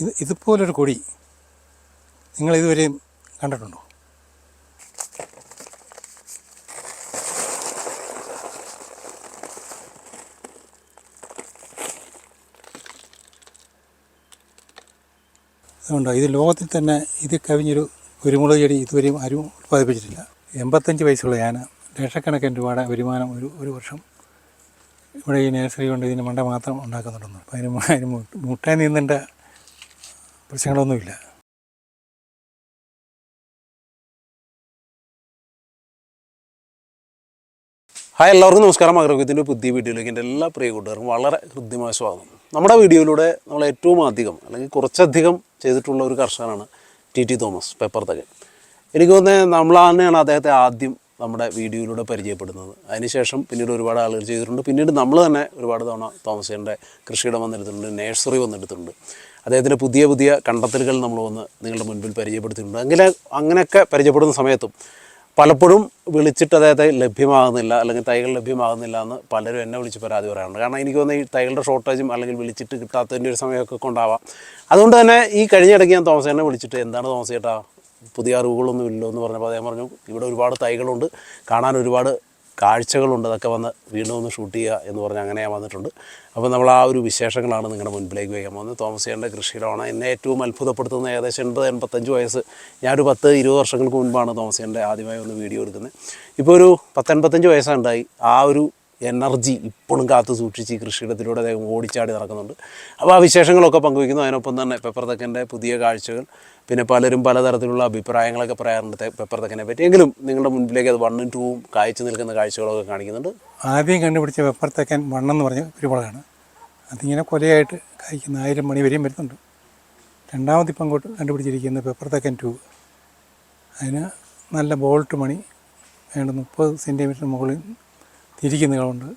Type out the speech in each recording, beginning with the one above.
ഇത് ഇതുപോലൊരു കൊടി നിങ്ങൾ ഇതുവരെയും കണ്ടിട്ടുണ്ടോ? അതുകൊണ്ടോ ഇത് ലോകത്തിൽ തന്നെ ഇത് കവിഞ്ഞൊരു കുരുമുളക് ചെടി ഇതുവരെയും ആരും ഉത്പാദിപ്പിച്ചിട്ടില്ല. എൺപത്തഞ്ച് വയസ്സുള്ള ഞാൻ ലക്ഷക്കണക്കിന് രൂപയുടെ വരുമാനം ഒരു ഒരു വർഷം ഇവിടെ ഈ നഴ്സറി കൊണ്ട് ഇതിന് മണ്ട മാത്രം ഉണ്ടാക്കുന്നുണ്ടെന്ന് അപ്പോൾ അതിന് അതിന് മുട്ട നീന്തേണ്ട പ്രശ്നങ്ങളൊന്നുമില്ല. ഹായ് എല്ലാവർക്കും നമസ്കാരം. ആഗ്രഹത്തിന്റെ പുതിയ വീഡിയോയിലേക്ക് എന്റെ എല്ലാ പ്രിയ കൂട്ടുകാർക്കും വളരെ ഹൃദ്യമായ സ്വാഗതം. നമ്മുടെ വീഡിയോയിലൂടെ നമ്മൾ ഏറ്റവും അധികം അല്ലെങ്കിൽ കുറച്ചധികം ചെയ്തിട്ടുള്ള ഒരു കർഷകനാണ് ടി ടി തോമസ് പേപ്പർ തകൻ എനിക്ക് തോന്നുന്നത് നമ്മൾ തന്നെയാണ് അദ്ദേഹത്തെ ആദ്യം നമ്മുടെ വീഡിയോയിലൂടെ പരിചയപ്പെടുന്നത്. അതിനുശേഷം പിന്നീട് ഒരുപാട് ആളുകൾ ചെയ്തിട്ടുണ്ട്. പിന്നീട് നമ്മൾ തന്നെ ഒരുപാട് തവണ തോമസേന്റെ കൃഷിയിടം വന്നെടുത്തിട്ടുണ്ട് നേഴ്സറി വന്നെടുത്തിട്ടുണ്ട് അദ്ദേഹത്തിന്റെ പുതിയ പുതിയ കണ്ടെത്തലുകൾ നമ്മൾ വന്ന് നിങ്ങളുടെ മുൻപിൽ പരിചയപ്പെടുത്തിയിട്ടുണ്ട്. അങ്ങനെ അങ്ങനെയൊക്കെ പരിചയപ്പെടുന്ന സമയത്തും പലപ്പോഴും വിളിച്ചിട്ട് അദ്ദേഹത്തെ ലഭ്യമാകുന്നില്ല അല്ലെങ്കിൽ തൈകൾ ലഭ്യമാകുന്നില്ല എന്ന് പലരും എന്നെ വിളിച്ച് പരാതി പറയാറുണ്ട്. കാരണം എനിക്ക് തോന്നുന്നു ഈ തൈകളുടെ ഷോർട്ടേജും അല്ലെങ്കിൽ വിളിച്ചിട്ട് കിട്ടാത്തതിന്റെ ഒരു സമയമൊക്കെ കൊണ്ടാവാം. അതുകൊണ്ട് തന്നെ ഈ കഴിഞ്ഞ ഇടയ്ക്ക് ഞാൻ തോമസേനെ വിളിച്ചിട്ട് എന്താണ് തോമസ് ചേട്ടാ? പുതിയ അറിവുകളൊന്നും ഇല്ലോ എന്ന് പറഞ്ഞപ്പോൾ അദ്ദേഹം പറഞ്ഞു ഇവിടെ ഒരുപാട് തൈകളുണ്ട് കാണാൻ ഒരുപാട് കാഴ്ചകളുണ്ട് അതൊക്കെ വന്ന് വീണ്ടും ഒന്ന് ഷൂട്ട് ചെയ്യുക എന്ന് പറഞ്ഞ് അങ്ങനെ വന്നിട്ടുണ്ട്. അപ്പോൾ നമ്മൾ ആ ഒരു വിശേഷങ്ങളാണ് നിങ്ങളുടെ മുൻപിലേക്ക് വയ്ക്കാൻ പോകുന്നത്. തോമസ് ചേട്ടന്റെ കൃഷിയിലാണ് എന്നെ ഏറ്റവും അത്ഭുതപ്പെടുത്തുന്ന ഏകദേശം എൺപത് എൺപത്തഞ്ച് വയസ്സ്. ഞാനൊരു പത്ത് ഇരുപത് വർഷങ്ങൾക്ക് മുൻപാണ് തോമസ് ചേട്ടന്റെ ആദ്യമായി ഒന്ന് വീഡിയോ എടുക്കുന്നത്. ഇപ്പോൾ ഒരു പത്തൊൻപത്തഞ്ച് ഉണ്ടായി ആ ഒരു എനർജി ഇപ്പോഴും കാത്തു സൂക്ഷിച്ച് ഈ കൃഷിയിടത്തിലൂടെ അദ്ദേഹം ഓടിച്ചാടി നടക്കുന്നുണ്ട്. അപ്പോൾ ആ വിശേഷങ്ങളൊക്കെ പങ്കുവയ്ക്കുന്നു. അതിനൊപ്പം തന്നെ പെപ്പർ തെക്കന്റെ പുതിയ കാഴ്ചകൾ പിന്നെ പലരും പലതരത്തിലുള്ള അഭിപ്രായങ്ങളൊക്കെ പറയാറുണ്ട് പെപ്പർ തെക്കനെ പറ്റി. എങ്കിലും നിങ്ങളുടെ മുൻപിലേക്ക് അത് വണ്ണും ടൂവും കായ്ച്ചു നിൽക്കുന്ന കാഴ്ചകളൊക്കെ കാണിക്കുന്നുണ്ട്. ആദ്യം കണ്ടുപിടിച്ച പെപ്പർ തക്കൻ വണ്ണെന്ന് പറഞ്ഞ കുരുമുളകാണ്. അതിങ്ങനെ കൊലയായിട്ട് കായ്ക്കുന്ന ആയിരം മണി വരെയും വരുന്നുണ്ട്. രണ്ടാമത് ഇപ്പം കണ്ടുപിടിച്ചിരിക്കുന്ന പെപ്പർത്തക്കൻ ടൂ അതിന് നല്ല ബോൾട്ട് മണി വേണ്ട മുപ്പത് സെന്റിമീറ്റർ മുകളിൽ തിരിക്കുന്ന രണ്ട്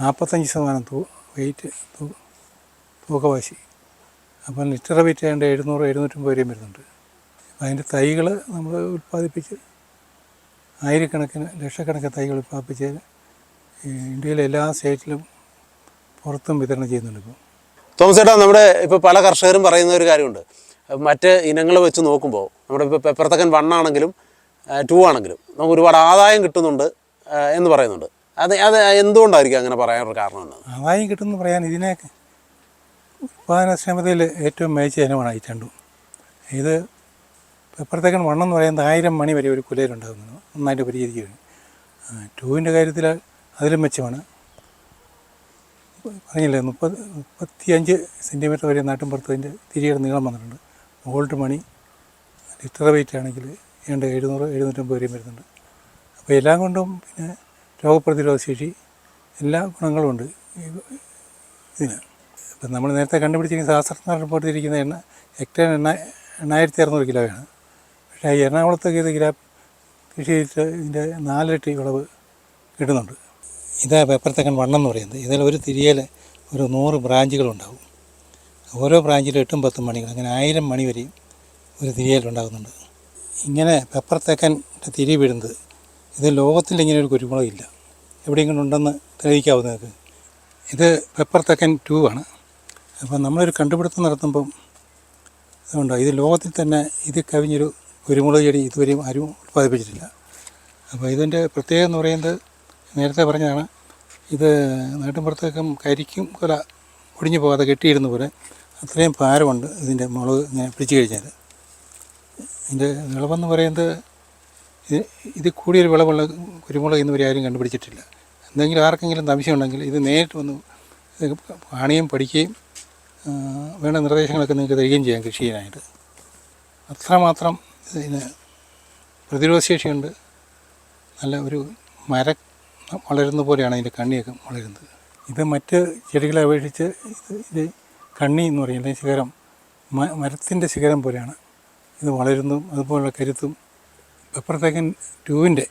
നാൽപ്പത്തഞ്ച് ശതമാനം തൂ വെയിറ്റ് തൂ തൂക്കവാശി. അപ്പം ലിറ്റർ വെയിറ്റ് ഏതാണ്ട് എഴുന്നൂറ് എഴുന്നൂറ്റമ്പത് വരെയും വരുന്നുണ്ട്. അതിന്റെ തൈകൾ നമ്മൾ ഉൽപ്പാദിപ്പിച്ച് ആയിരക്കണക്കിന് ലക്ഷക്കണക്കിന് തൈകൾ ഉൽപ്പാദിപ്പിച്ച് ഇന്ത്യയിലെ എല്ലാ സ്റ്റേറ്റിലും പുറത്തും വിതരണം ചെയ്യുന്നുണ്ട് ഇപ്പോൾ തോമസ് ചേട്ടാ നമ്മുടെ ഇപ്പോൾ പല കർഷകരും പറയുന്ന ഒരു കാര്യമുണ്ട്. മറ്റ് ഇനങ്ങൾ വെച്ച് നോക്കുമ്പോൾ നമ്മുടെ ഇപ്പോൾ പെപ്പർത്തക്കൻ വണ്ണാണെങ്കിലും ടൂ ആണെങ്കിലും. നമുക്ക് ഒരുപാട് ആദായം കിട്ടുന്നുണ്ട് എന്ന് പറയുന്നുണ്ട്. അത് അത് എന്തുകൊണ്ടായിരിക്കും അങ്ങനെ പറയാനുള്ള കാരണം ഉണ്ടാകും ആദായം കിട്ടുമെന്ന് പറയാൻ ഇതിനെ ഉൽപാദനക്ഷമതയിൽ ഏറ്റവും മികച്ച ഇനമാണ് ഈ ഇത് പെപ്പറത്തേക്കൻ വണ്ണം എന്ന് പറയുന്നത് ആയിരം മണി വരെ ഒരു കുലയിലുണ്ടാകുന്നു നന്നായിട്ട് പരിചരിക്കുകയാണ്. ടൂവിന്റെ കാര്യത്തിൽ അതിലും മെച്ചമാണ്. പറഞ്ഞില്ലേ മുപ്പത് മുപ്പത്തിയഞ്ച് സെന്റിമീറ്റർ വരെ നാട്ടിൻപുറത്ത് അതിന്റെ തിരിയുടെ നീളം വന്നിട്ടുണ്ട്. ഗോൾഡ് മണി ലിറ്റർ വെയിറ്റ് ആണെങ്കിൽ ഏണ്ട എഴുന്നൂറ് എഴുന്നൂറ്റമ്പത് വരെയും വരുന്നുണ്ട്. അപ്പോൾ എല്ലാം കൊണ്ടും പിന്നെ രോഗപ്രതിരോധ ശേഷി എല്ലാ ഗുണങ്ങളും ഉണ്ട് ഇതിന്. ഇപ്പം നമ്മൾ നേരത്തെ കണ്ടുപിടിച്ചിരിക്കുന്ന ശാസ്ത്രജ്ഞർ റിപ്പോർട്ട് ചെയ്തിരിക്കുന്ന എണ്ണ എക്ടൻ എണ്ണ എണ്ണായിരത്തി അറുന്നൂറ് കിലോയാണ്. പക്ഷേ ഈ എറണാകുളത്ത് ഇത് കിലോ കൃഷി ചെയ്തിട്ട് ഇതിന്റെ നാലിരട്ടി വിളവ് കിട്ടുന്നുണ്ട്. ഇതാ പെപ്പർത്തക്കൻ വണ്ണം എന്ന് പറയുന്നത്. ഇതിൽ ഒരു തിരിയൽ ഒരു നൂറ് ബ്രാഞ്ചുകളുണ്ടാവും ഓരോ ബ്രാഞ്ചിലും എട്ടും പത്തും മണികൾ അങ്ങനെ ആയിരം മണി വരെയും ഒരു തിരിയലുണ്ടാകുന്നുണ്ട് ഇങ്ങനെ പെപ്പർ തെക്കന്റെ തിരി വീഴുന്നത് ഇത് ലോകത്തിൽ ഇങ്ങനെ ഒരു കുരുമുളകില്ല എവിടെയെങ്കിലും ഉണ്ടെന്ന് തെളിയിക്കാവോ നിങ്ങൾക്ക്? ഇത് പെപ്പർ തേക്കൻ ടൂ ആണ്. അപ്പം നമ്മളൊരു കണ്ടുപിടുത്തം നടത്തുമ്പം അതുകൊണ്ടോ ഇത് ലോകത്തിൽ തന്നെ ഇത് കവിഞ്ഞൊരു കുരുമുളക് ചെടി ഇതുവരെയും ആരും ഉൽപ്പാദിപ്പിച്ചിട്ടില്ല അപ്പോൾ ഇതിന്റെ പ്രത്യേകത എന്ന് പറയുന്നത് നേരത്തെ പറഞ്ഞതാണ് ഇത് നാട്ടിൻപുറത്തേക്കും കരിക്കും കൊല ഒടിഞ്ഞു പോകാതെ കെട്ടിയിരുന്ന പോലെ അത്രയും ഭാരമുണ്ട് ഇതിന്റെ മുളക് ഇങ്ങനെ പിടിച്ചു കഴിഞ്ഞാൽ ഇതിന്റെ വിളവെന്ന് പറയുന്നത് ഇത് കൂടിയൊരു വിളവുള്ള കുരുമുളക് ഇന്ന് വരെ ആരും കണ്ടുപിടിച്ചിട്ടില്ല. എന്തെങ്കിലും ആർക്കെങ്കിലും സംശയം ഉണ്ടെങ്കിൽ ഇത് നേരിട്ട് വന്ന് കാണുകയും പഠിക്കുകയും വേണ്ട നിർദ്ദേശങ്ങളൊക്കെ നിങ്ങൾക്ക് തരികയും ചെയ്യാം കൃഷി ചെയ്യാനായിട്ട് അത്രമാത്രം ഇതിന് പ്രതിരോധശേഷിയുണ്ട്. നല്ല ഒരു മര വളരുന്ന പോലെയാണ് അതിന്റെ കണ്ണിയൊക്കെ വളരുന്നത്. ഇത് മറ്റ് ചെടികളെ അപേക്ഷിച്ച് ഇത് ഇത് കണ്ണി എന്ന് പറയുന്നത് ശിഖരം മരത്തിന്റെ ശിഖരം പോലെയാണ്. ഇത് വളരുന്നതും അതുപോലുള്ള കരുത്തും പെപ്പർ തേക്കൻ ടൂവിന്റെ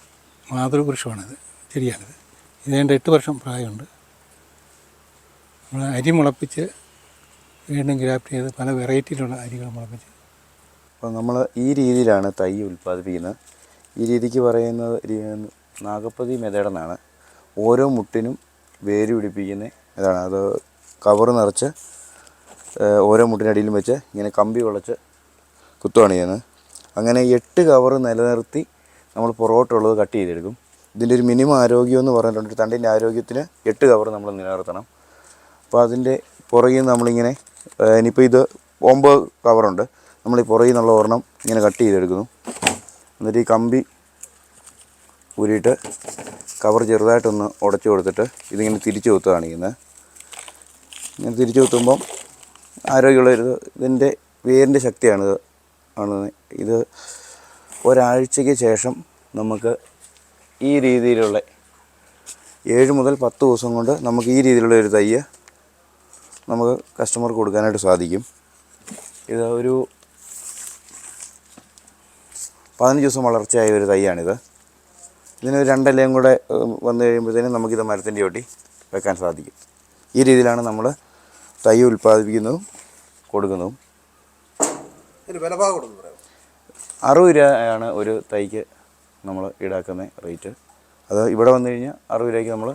മാതൃവൃക്ഷമാണിത് ചെടിയാണിത്. ഇത് ഇതേണ്ട എട്ട് വർഷം പ്രായമുണ്ട്. നമ്മൾ അരി മുളപ്പിച്ച് വീണ്ടും ഗ്രാഫ്റ്റ് ചെയ്ത് പല വെറൈറ്റിയിലുള്ള അരികൾ മുളപ്പിച്ച്. അപ്പോൾ നമ്മൾ ഈ രീതിയിലാണ് തൈ ഉൽപ്പാദിപ്പിക്കുന്നത്. ഈ രീതിക്ക് പറയുന്നത് നാഗപ്പതി എന്നാണ് ഓരോ മുട്ടിനും വേര് പിടിപ്പിക്കുന്ന ഇതാണ്. അത് കവർ നിറച്ച് ഓരോ മുട്ടിനടിയിലും വെച്ച് ഇങ്ങനെ കമ്പി വളച്ച് കുത്തുകയാണ് ചെയ്യുന്നത് അങ്ങനെ എട്ട് കവർ നിലനിർത്തി നമ്മൾ പുറകോട്ടുള്ളത് കട്ട് ചെയ്തെടുക്കും. ഇതിന്റെ ഒരു മിനിമം ആരോഗ്യം എന്ന് പറഞ്ഞിട്ടുണ്ട്. തണ്ടിന്റെ ആരോഗ്യത്തിന് എട്ട് കവർ നമ്മൾ നിലനിർത്തണം. അപ്പോൾ അതിന്റെ പുറകിൽ നമ്മളിങ്ങനെ ഇനിയിപ്പോൾ ഇത് ഒമ്പത് കവറുണ്ട് നമ്മൾ ഈ പുറകിൽ നിന്നുള്ള ഒരെണ്ണം ഇങ്ങനെ കട്ട് ചെയ്തെടുക്കുന്നു. എന്നിട്ട് ഈ കമ്പി ഊരിയിട്ട് കവർ ചെറുതായിട്ടൊന്ന് ഉടച്ചു കൊടുത്തിട്ട് ഇതിങ്ങനെ തിരിച്ചു കുത്തുകയാണ് ചെയ്യുന്നത് ഇങ്ങനെ തിരിച്ചു കുത്തുമ്പം ആരോഗ്യമുള്ള ഇതിന്റെ വേരിന്റെ ശക്തിയാണ് ഇത് ആണ്. ഇത് ഒരാഴ്ചയ്ക്ക് ശേഷം നമുക്ക് ഈ രീതിയിലുള്ള ഏഴ് മുതൽ പത്ത് ദിവസം കൊണ്ട് നമുക്ക് ഈ രീതിയിലുള്ള ഒരു തയ്യ് നമുക്ക് കസ്റ്റമർക്ക് കൊടുക്കാനായിട്ട് സാധിക്കും. ഇത് ഒരു പതിനഞ്ച് ദിവസം വളർച്ചയായ ഒരു തൈയാണിത് ഇതിന് ഒരു രണ്ടിലയും കൂടെ വന്നു കഴിയുമ്പോഴത്തേനും നമുക്കിത് മരത്തിന്റെ ഒട്ടി വെക്കാൻ സാധിക്കും. ഈ രീതിയിലാണ് നമ്മൾ തൈ ഉൽപ്പാദിപ്പിക്കുന്നതും കൊടുക്കുന്നതും. അറുപത് രൂപയാണ് ഒരു തൈക്ക് നമ്മൾ ഈടാക്കുന്ന റേറ്റ്. അത് ഇവിടെ വന്നു കഴിഞ്ഞാൽ അറുപത് രൂപയ്ക്ക് നമ്മൾ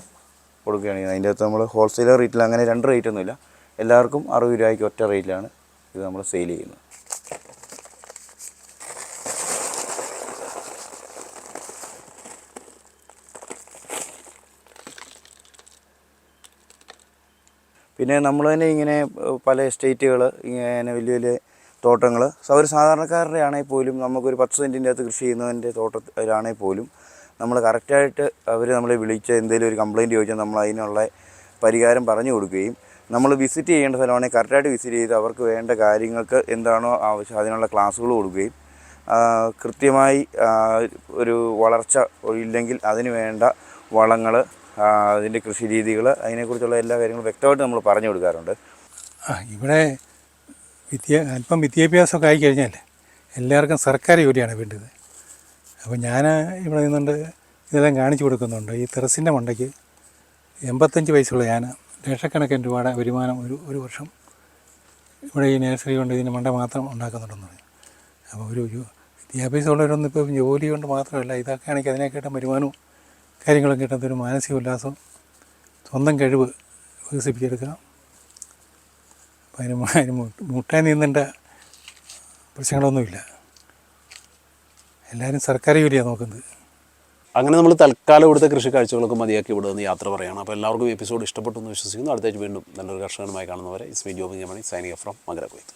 കൊടുക്കുകയാണ് അതിന്റെ അകത്ത് നമ്മൾ ഹോൾസെയിൽ റേറ്റിൽ അങ്ങനെ രണ്ട് റേറ്റ് ഒന്നുമില്ല എല്ലാവർക്കും അറുപത് രൂപയ്ക്ക് ഒറ്റ റേറ്റിലാണ് ഇത് നമ്മൾ സെയിൽ ചെയ്യുന്നത്. പിന്നെ നമ്മൾ തന്നെ ഇങ്ങനെ പല എസ്റ്റേറ്റുകൾ ഇങ്ങനെ വലിയ വലിയ തോട്ടങ്ങൾ ഒരു സാധാരണക്കാരുടെ ആണെങ്കിൽ പോലും നമുക്കൊരു പത്ത് സെന്റിന്റെ അകത്ത് കൃഷി ചെയ്യുന്നതിന്റെ തോട്ടത്തിലാണെങ്കിൽ പോലും നമ്മൾ കറക്റ്റായിട്ട് അവർ നമ്മളെ വിളിച്ച് എന്തെങ്കിലും ഒരു കംപ്ലയിന്റ് ചോദിച്ചാൽ നമ്മൾ അതിനുള്ള പരിഹാരം പറഞ്ഞു കൊടുക്കുകയും നമ്മൾ വിസിറ്റ് ചെയ്യേണ്ട സ്ഥലമാണെങ്കിൽ കറക്റ്റായിട്ട് വിസിറ്റ് ചെയ്ത് അവർക്ക് വേണ്ട കാര്യങ്ങൾക്ക് എന്താണോ ആവശ്യം അതിനുള്ള ക്ലാസ്സുകൾ കൊടുക്കുകയും കൃത്യമായി ഒരു വളർച്ച ഇല്ലെങ്കിൽ അതിന് വേണ്ട വളങ്ങൾ അതിന്റെ കൃഷി രീതികൾ അതിനെക്കുറിച്ചുള്ള എല്ലാ കാര്യങ്ങളും വ്യക്തമായിട്ട് നമ്മൾ പറഞ്ഞു കൊടുക്കാറുണ്ട്. ഇവിടെ വിദ്യ അല്പം വിദ്യാഭ്യാസമൊക്കെ ആയിക്കഴിഞ്ഞാൽ എല്ലാവർക്കും സർക്കാർ ജോലിയാണ് വേണ്ടത്. അപ്പോൾ ഞാൻ ഇവിടെ നിന്നുകൊണ്ട് ഇതെല്ലാം കാണിച്ചു കൊടുക്കുന്നുണ്ട്. ഈ തെറസിന്റെ മണ്ടയ്ക്ക് എൺപത്തഞ്ച് വയസ്സുള്ള ഞാൻ ലക്ഷക്കണക്കിന് രൂപയുടെ വരുമാനം ഒരു ഒരു വർഷം ഇവിടെ ഈ നേഴ്സറി കൊണ്ട് ഇതിന്റെ മണ്ട മാത്രം ഉണ്ടാക്കുന്നുണ്ടെന്ന് പറയും അപ്പോൾ ഒരു വിദ്യാഭ്യാസമുള്ളവരൊന്നും ഇപ്പോൾ ജോലി കൊണ്ട് മാത്രമല്ല ഇതൊക്കെ ആണെങ്കിൽ കേട്ട വരുമാനവും കാര്യങ്ങളൊക്കെ കിട്ടുന്ന ഒരു മാനസിക ഉല്ലാസം സ്വന്തം കഴിവ് വികസിപ്പിച്ചെടുക്കാം അതിന് അതിന് മുട്ടാൻ നീന്തേണ്ട പ്രശ്നങ്ങളൊന്നുമില്ല. എല്ലാവരും സർക്കാർ ജോലിയാണ് നോക്കുന്നത്. അങ്ങനെ നമ്മൾ തൽക്കാലം ഇവിടുത്തെ കൃഷി കാഴ്ചകളൊക്കെ മതിയാക്കി ഇവിടെ നിന്ന് യാത്ര പറയുകയാണ് അപ്പോൾ എല്ലാവർക്കും എപ്പിസോഡ് ഇഷ്ടപ്പെട്ടു എന്ന് വിശ്വസിക്കുന്നു. അടുത്തേക്ക് വീണ്ടും നല്ലൊരു കർഷകനുമായി കാണുന്നവരെ. ഇസ്മി ജോബിംഗ് മണി സൈനിക ഫ്രം മകര കൊയ്ത്ത്